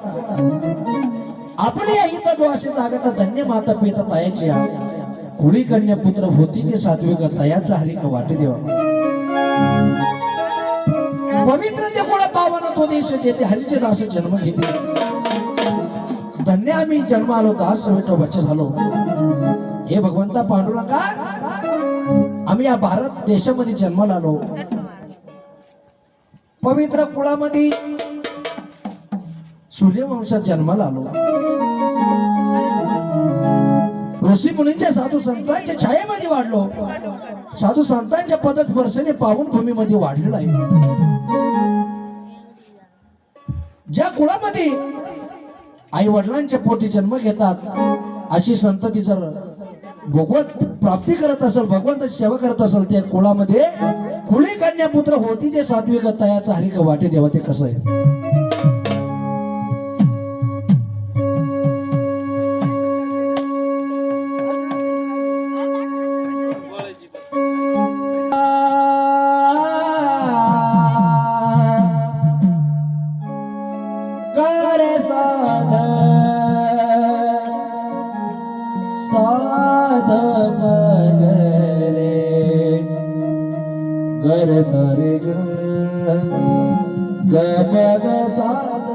आपण या इथं जो अशी धन्य माता पिता तयाची कुळी कन्या पुत्र होती ते सात्विक तयाचा हरिक वाटे देवा पवित्र ते कोणा पावन तो देश जेथे हरीचे दास जन्म घेते. धन्य आम्ही जन्म आलो दास सवेचा बच्च झालो हे भगवंता पांडुरंगा आम्ही या भारत देशामध्ये जन्माला आलो. पवित्र कुळामध्ये सूर्यवंशात जन्माला आलो. ऋषी मुनींच्या साधू संतांच्या छायेमध्ये वाढलो. साधू संतांच्या पदस्पर्शाने पावन भूमीमध्ये वाढलेलो आहे. ज्या कुळामध्ये आई वडिलांच्या पोटी जन्म घेतात अशी संतती जर भगवत प्राप्ती करत असेल भगवंताची सेवा करत असेल त्या कुळामध्ये कुळी कन्या पुत्र होती जे सात्विक तयाचा हरिक वाटे देवा ते कसं आहे? करे साध साध मगरे गर सरे ग ग पद साध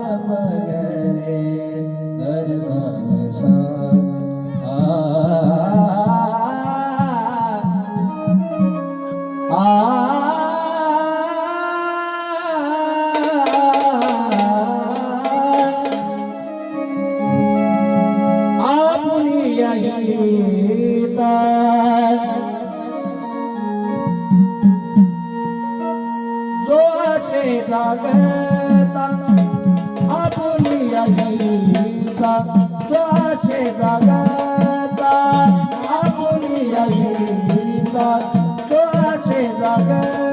जो असे जागता आपुली आईता जो असे जागता आपुली आईता जो असे जागता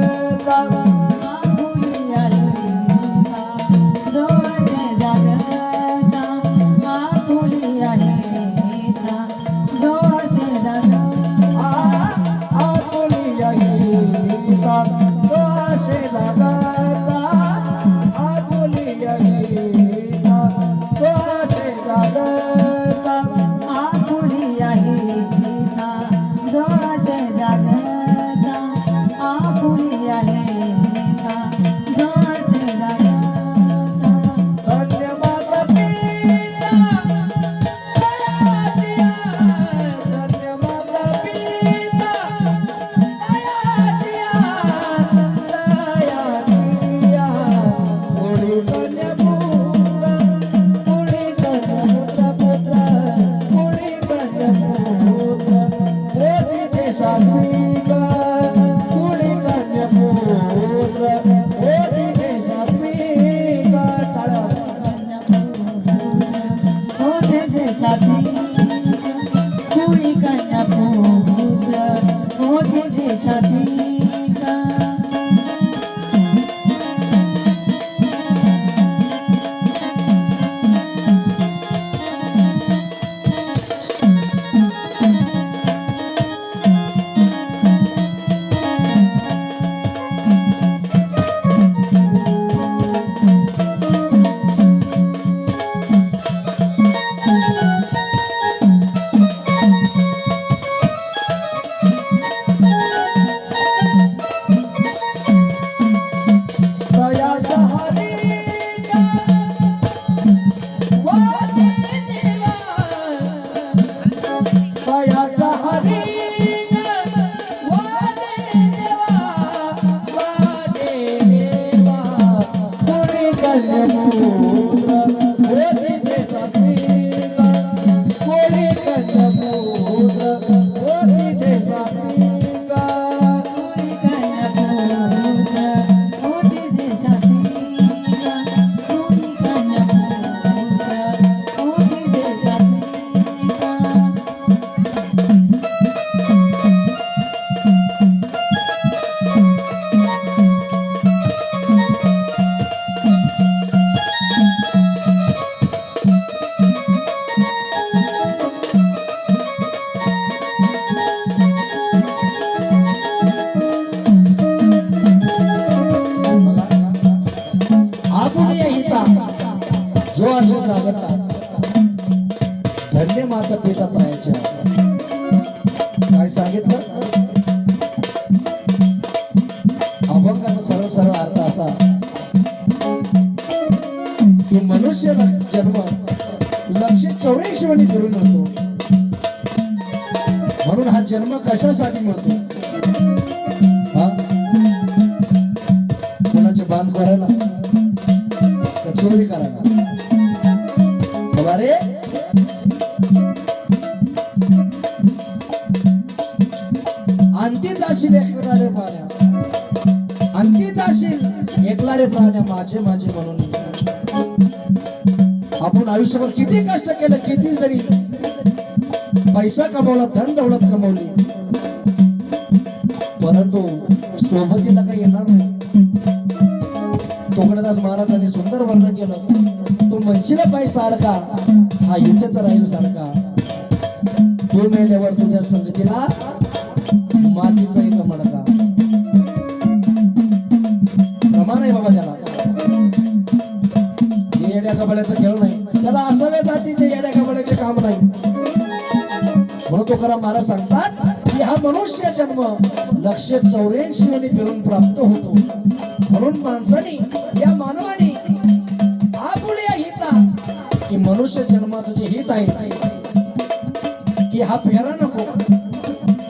Thank you. जागता धन्य माता पिता तायाच्या अंती जाशील रे पाण्या अंकित जाशील एकला रे प्राण्या माझे माझे म्हणून. आपण आयुष्यभर किती कष्ट केलं किती जरी पैसा कमवला धन दौलत कमवली. परंतु सोबतीला काही येणार नाही. तुकडदास महाराजांनी सुंदर वर्णन केलं. तू म्हणशील पाय सारखा हा इथेच राहील सारखा. तू मेल्यावर तुझ्या संगतीला प्रमाण आहे बाबा त्याला. हे येड्या कबड्याचं खेळ नाही त्याला असावे जातीचे येड्या कबड्याचे काम नाही. म्हणून तुकाराम महाराज सांगतात की हा मनुष्य जन्म लक्ष चौऱ्याऐंशी मध्ये फिरून प्राप्त होतो. म्हणून माणसाने या मानवाने आपुले हिता की मनुष्य जन्माचं जे हित आहे की हा फेरा नको.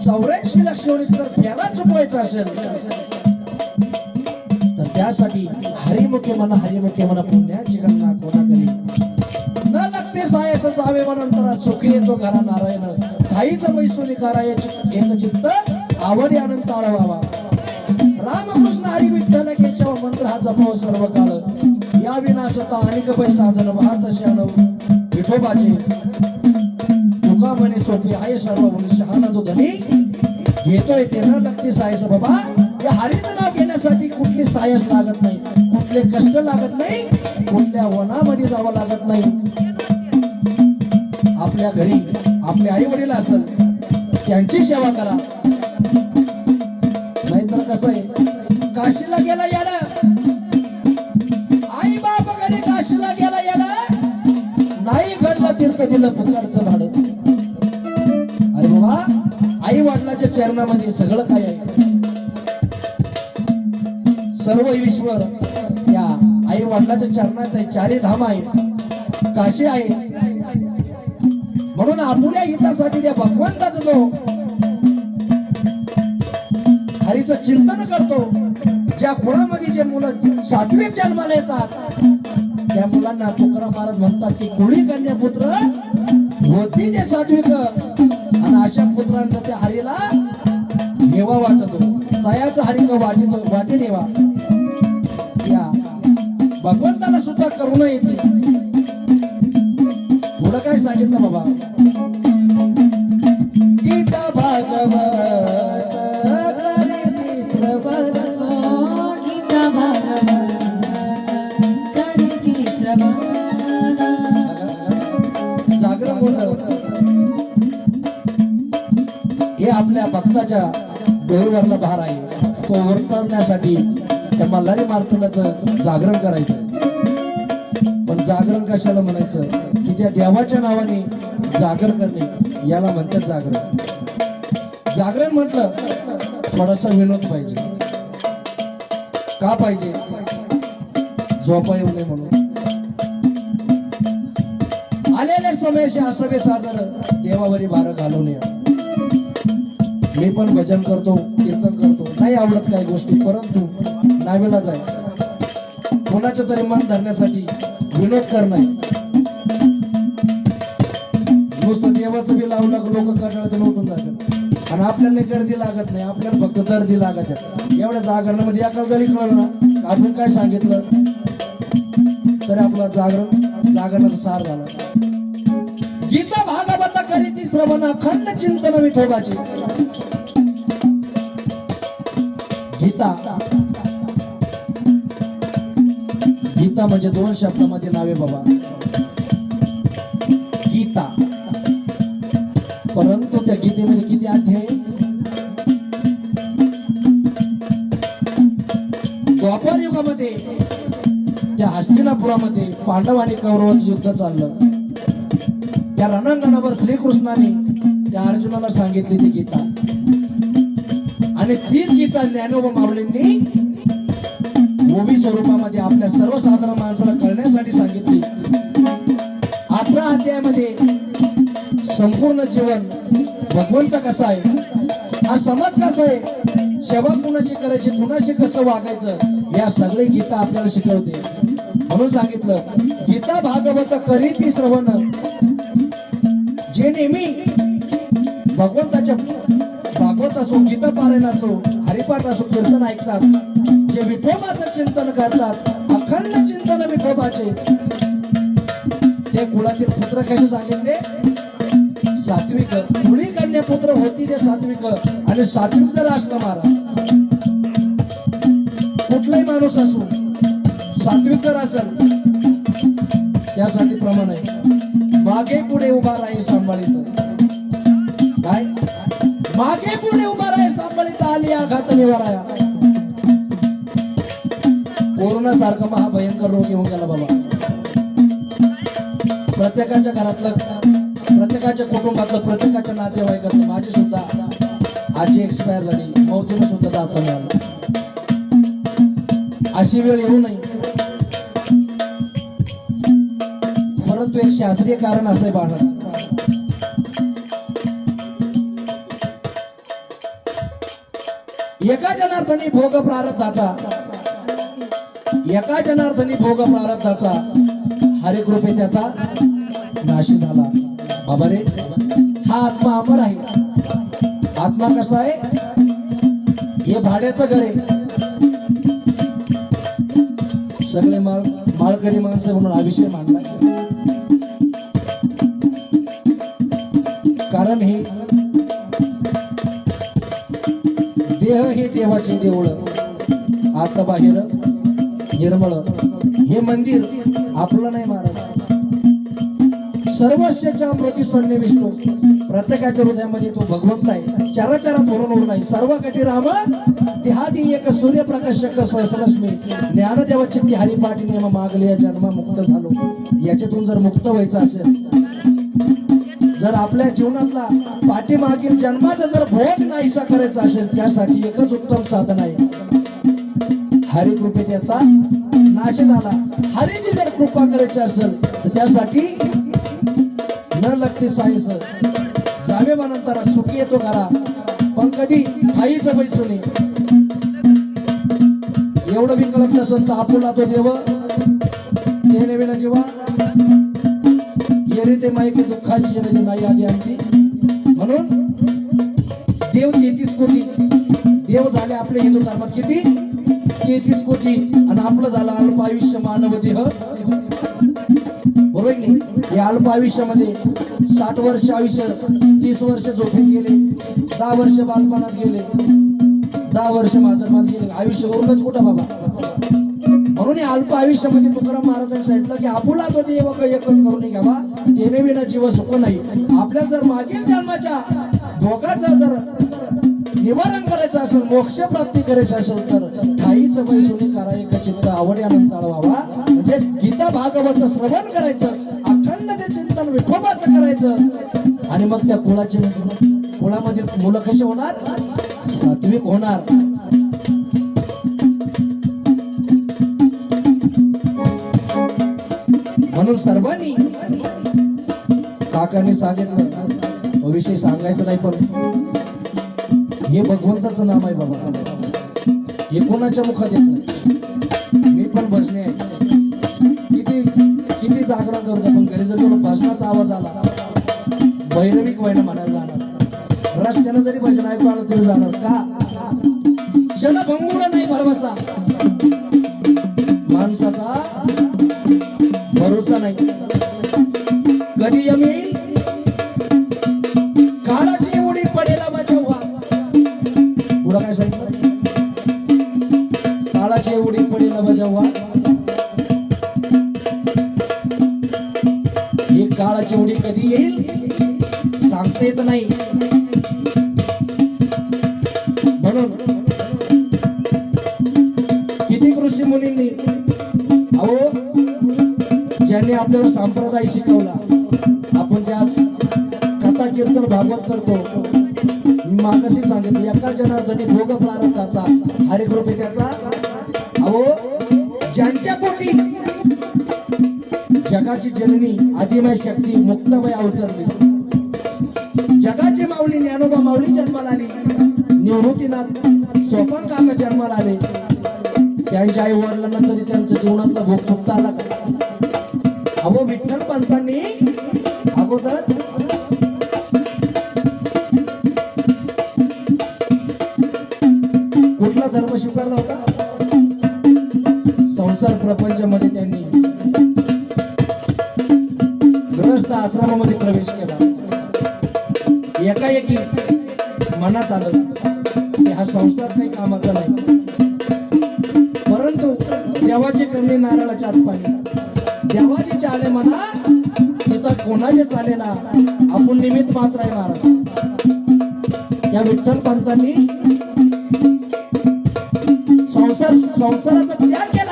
चौऱ्याऐंशी लक्ष जर फेरा चुकवायचा असेल के हरिमुखे म्हणा हरिमुखे म्हणा पुण्याची गणना कोणा करी न लागते सायस जावे म्हणंतर सुखी येतो घरा नारायण. काहीच मैसुनी करायचे एक चित्त आवडी आनंद ताळवावा. रामकृष्ण हरी विठ्ठल केशव मंत्र हा जपव सर्व काळ या विनाशता अनेक पै साधन वाहत शानव विठोबाचे. तुका म्हणे सोपी आहे सर्व मुली शहाणा तो धनी. घेतोय ते न लागते सायस बाबा. या हरीचं नाव घेण्यासाठी कुठली सायस लागत नाही. कुठले कष्ट लागत नाही कुठल्या वनामध्ये जावं लागत नाही. आपल्या घरी आपले आई वडील असेल त्यांची सेवा करा. नाहीतर कसं आहे काशीला गेला याला आई बाप घरी काशीला गेला याला नाही घडलं तीर्थ दिलं पुकारचं भाडं. अरे बाबा आई वडिलाच्या चरणामध्ये सगळं काय आहे? सर्व विश्व या आई वडिलाच्या चरणात आहे चारी धाम आहे काशी आहे. म्हणून आपल्या हितासाठी त्या भगवंताचा जो हरीचं चिंतन करतो ज्या कुळामध्ये जे मुलं सातवी जन्माला येतात त्या मुलांना तुकाराम महाराज म्हणतात की कुळी कन्या पुत्र होती ते सात्विक आणि अशा पुत्रांचा त्या हरीला नेवा वाटतो. तयाचं हरी का वाटीतो वाटी ठेवा भगवंताला सुद्धा करुणा येते. पुढं काय सांगितलं बाबा? गीता भागवत गीता भागवत जागरण बोलत हे आपल्या भक्ताच्या डोईवरला भार आहे. तो वर्तवण्यासाठी त्या मल्हारी मार्तनाचं जागरण करायचं. पण जागरण कशाला म्हणायचं? की त्या देवाच्या नावाने जागर करणे याला म्हणतात जागरण. जागरण म्हटलं थोडासा विनोद पाहिजे. का पाहिजे? झोपा येऊ नये म्हणून. आलेल्या समयशी असावे सादर देवावरी भार घालू नये मी पण भजन करतो कीर्तन करतो. नाही आवडत काही गोष्टी परंतु नावेला जाय. कोणाच्या तरी मन धरण्यासाठी विनोद करणं नुसतं देवाचं बी लावलं लोक करणार उठून जातात. आणि आपल्याला गर्दी लागत नाही आपल्याला फक्त गर्दी लागत आहे. एवढ्या जागरणामध्ये एका जरी कळलं ना आपण काय सांगितलं? तरी आपला जागरण जागरणाचा सार झाला. गीता भागवत करीती श्रवण अखंड चिंतन विठोबाची. गीता गीता म्हणजे दोन शब्दामध्ये नावे बाबा. गीता. परंतु त्या गीतेमध्ये किती आहे द्वापर युगामध्ये त्या हस्तिनापुरामध्ये पांडव आणि कौरवाचं युद्ध चाललं. त्या रणांगणावर श्रीकृष्णाने त्या अर्जुनाला सांगितली ती गीता. आणि तीच गीता ज्ञानोबा मावळींनी ओवी स्वरूपामध्ये आपल्या सर्वसाधारण माणसाला कळण्यासाठी सांगितली. अठरा अध्यायामध्ये संपूर्ण जीवन भगवंत कसा आहे? हा समाज कसा आहे? सेवा कुणाची करायची कुणाशी कसं वागायचं? या सगळे गीता आपल्याला शिकवते. म्हणून सांगितलं गीता भागवत करी ती श्रवण. जे नेहमी भगवंताच्या भागवत असो गीता पारायण असो हरिपाठ असो कीर्तन ऐकतात जे विठोबाचं चिंतन करतात अखंड चिंतन विठोबाचे. ते कुळातील पुत्र कसे सांगितले सात्विक कुळी कन्या पुत्र होती ते सात्विक. आणि सात्विक जर असलं मारा कुठलाही माणूस असो सात्विक जर असेल त्यासाठी प्रमाण आहे. मागे पुढे उभा राही सांभाळीत. काय? मागे पुढे उभा राही सांभाळीत आली आघात निवाराया. कोरोना सारखा महाभयंकर रोग येऊन गेला बाबा. प्रत्येकाच्या घरातलं प्रत्येकाच्या कुटुंबातलं प्रत्येकाच्या नातेवाईकातलं माझी सुद्धा आजी एक्सपायर झाली मौतीनं सुद्धा जाता मिळालं. अशी वेळ येऊ नये. परंतु एक शास्त्रीय कारण असं आहे बाळा. एका जनार्थाने भोग प्रारब्धाचा एका जनार्दनी भोग प्रारब्धाचा रूपे त्याचा नाशी झाला. बाबा रे हा आत्मा अमर आहे. आत्मा कसा आहे? हे भाड्याचं घर आहे. सगळे माळ माळकरी माणसं म्हणून अभिषेक मांडला. कारण हे देह हे देवाचे देवळ आता बाहेर निर्मळ. हे मंदिर आपलं नाही महाराज सर्वस्यच्या अमृती सन्निविष्टो. प्रत्येकाच्या हृदयामध्ये तो भगवंत आहे. चारा चारा होऊ नाही. सर्व कटी राम देहादी एक सूर्यप्रकाशक सहस्रश्मी ज्ञानदेव ती हरिपाठी नियम मागले या जन्मा मुक्त झालो. याच्यातून जर मुक्त व्हायचं असेल जर आपल्या जीवनातला पाठीमागील जन्माचा जर भोग नाहीसा करायचा असेल त्यासाठी एकच उत्तम साधन आहे. हरी कृपे त्याचा नाश झाला. हरीची जर कृपा करायची असेल तर त्यासाठी न लगते सर. जावे म्हणंतर सुखी येतो घरा. पण कधी आईच बैसून एवढं बी कळत नसेल तर आपुला तो देव. ते नवीन जीवा. येणे ते माहिती दुःखाची जननी नाही आली आमची. म्हणून देव तेहतीस कोटी देव झाले आपल्या हिंदू धर्मात किती? तेहतीस कोटी आणि आपलं झालं अल्प आयुष्य मानव देह. बरोबर नाही? या अल्प आयुष्यामध्ये साठ वर्ष आयुष्य तीस वर्ष झोपेत गेले दहा वर्ष बालपणात गेले दहा वर्ष माझ्या गेले. आयुष्य वरूनच कुठं बाबा. म्हणून अल्प आयुष्यामध्ये तुकाराम महाराजांनी सांगितलं की आपुला तो देव एक करून घ्यावा? तेने विना जीव सुख नाही. आपल्या जर मागील जन्माच्या धोका जर निवारण करायचं असेल मोक्ष प्राप्ती करायची असेल तर ठाईच बैसुनी करा एक चित्त आवडी आनंद व्हावा म्हणजे गीता भागवत श्रवण करायचं अखंड ते चिंतन विठोबाचं करायचं. आणि मग त्या कुळाची कुळामधील मुलं कशी होणार? सात्विक होणार. म्हणून सर्वांनी काकांनी सांगितलं तो विषय सांगायचा नाही पण हे भगवंताचं नाम आहे बाबा. हे कोणाच्या मुखात येत नाही? मी पण भजने आहे. किती किती जागरण करतो पण घरी जर थोडं भजनाचा आवाज आला. भैरविक वैन म्हणायला जाणार. रस्त्यानं जरी भजन ऐकू आलं तरी जाणार. का? शक्ती अवतरली. जगाची माऊली ज्ञानोबा माऊली जन्माला आली. निवृत्तीनाथ सोपान काका जन्माला आले. त्यांच्या आई वडिलांना तरी त्यांच्या जीवनातला भोग चुकता आला का? अहो विठ्ठल पंतांनी अगोदर कुठला धर्म स्वीकारला होता? संसार प्रपंचामध्ये त्यांनी आलं की हा संसार काही कामाचा नाही. परंतु देवाचे करणे नारळाच्या आत पाणी. देवाचे चाले म्हणा तिथं कोणाचे चालेना आपण निमित्त मात्र आहे महाराज. या विठ्ठल पंतांनी संसार संसाराचा त्याग केला.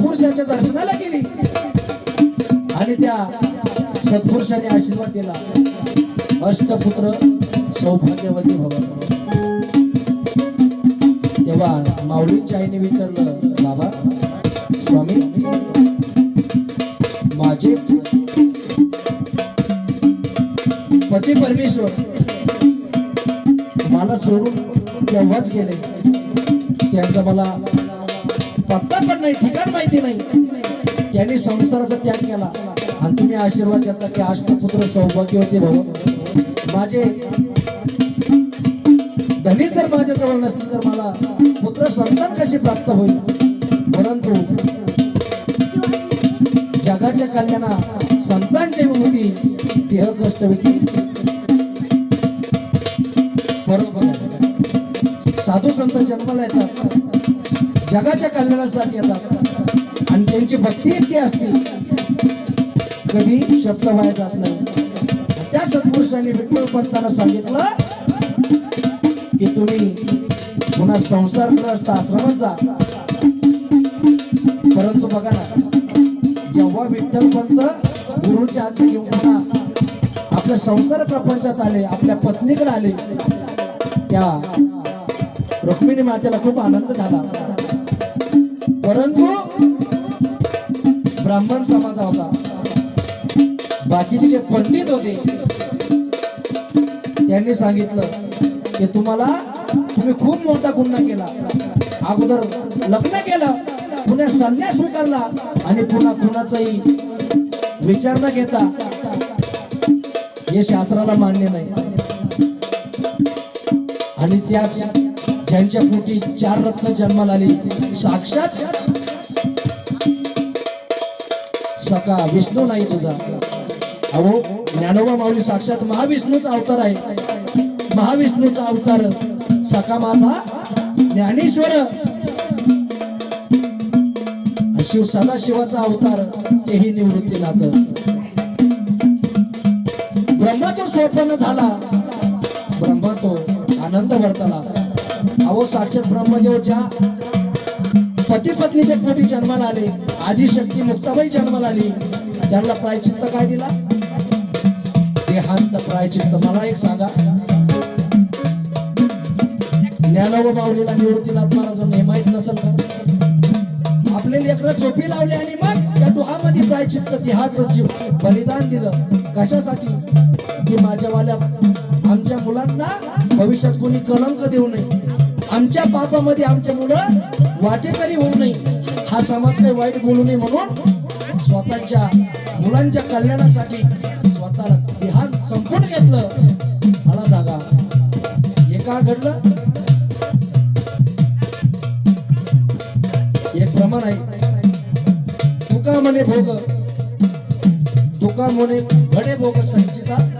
सत्पुरुषाच्या दर्शनाला गेली. आणि त्या सत्पुरुषाने आशीर्वाद दिला. अष्टपुत्र सौभाग्यवती भव. तेव्हा माऊलींच्या आईने विचारलं बाबा स्वामी माझे पती परमेश्वर मला सोडून तेव्हाच गेले? त्यांचा मला पत्ता पण नाही ठिकाण माहिती नाही. त्यांनी संसाराचा त्याग केला. आणि तुम्ही आशीर्वाद देता की अष्टपुत्र सौभाग्यवती भाऊ. माझे धनी जर माझ्याजवळ नसतील तर मला पुत्र संतान कशी प्राप्त होईल? परंतु जगाच्या कल्याणा संतांची होती देह कष्ट होती परत साधू संत जन्माला येतात. जगाच्या कल्याणासाठी येतात आणि त्यांची भक्ती इतकी असते. कधी शब्द वाया जात नाही. त्या सत्पुरुषांनी विठ्ठल पंतांना सांगितलं की तुम्ही पुन्हा संसार ग्रस्त आश्रमात जा. परंतु बघा ना जेव्हा विठ्ठल पंत गुरुच्या हात घेऊन पुन्हा आपल्या संसार प्रपंचात आले आपल्या पत्नीकडे आले त्या रुक्मिणी मातेला खूप आनंद झाला. परंतु ब्राह्मण समाज होता. बाकीचे जे पंडित होते त्यांनी सांगितलं की तुम्हाला तुम्ही खूप मोठा गुन्हा केला. अगोदर लग्न केलं पुन्हा संन्यास स्वीकारला आणि पुन्हा कुणाचाही विचार न घेता हे शास्त्राला मान्य नाही. आणि त्याच ज्यांच्या पोटी चार रत्न जन्माला आली साक्षात का? विष्णू नाही तुझा. अहो ज्ञानोबा माऊली साक्षात महाविष्णूचा अवतार आहे. महाविष्णूचा अवतार. सका माझा ज्ञानेश्वर. शिव सदाशिवाचा अवतार. तेही निवृत्तीनाथ ब्रह्मा तो सोपन झाला. ब्रह्मा तो आनंद वर्तला अहो साक्षात ब्रह्मदेवच्या पती पत्नीच्या पोटी जन्माला आले. आदिशक्ती मुक्ताबाई जन्माला आली. त्यांना प्रायचित्त काय दिला? देहांत प्रायचित्त मला एक सांगा. ज्ञानोबा माऊलीला निवृत्तीनाथ महाराज हे माहीत नसेल का? आपले लेकर झोपी लावले आणि मग त्या दुहामध्ये प्रायचित्त देहाच जीव बलिदान दिलं. कशासाठी? की माझ्यावाल्या आमच्या मुलांना भविष्यात कोणी कलंक देऊ नये. आमच्या पापामध्ये आमच्या मुलं वाटेकरी होऊ नये. हा समाज काही वाईट बोलू नये म्हणून स्वतःच्या मुलांच्या कल्याणासाठी स्वतःला ध्यान संपून घेतलं. मला जागा. हे का घडलं? एक प्रमाण आहे. तुका म्हणे भोग. तुका म्हणे घडे भोग संचिता.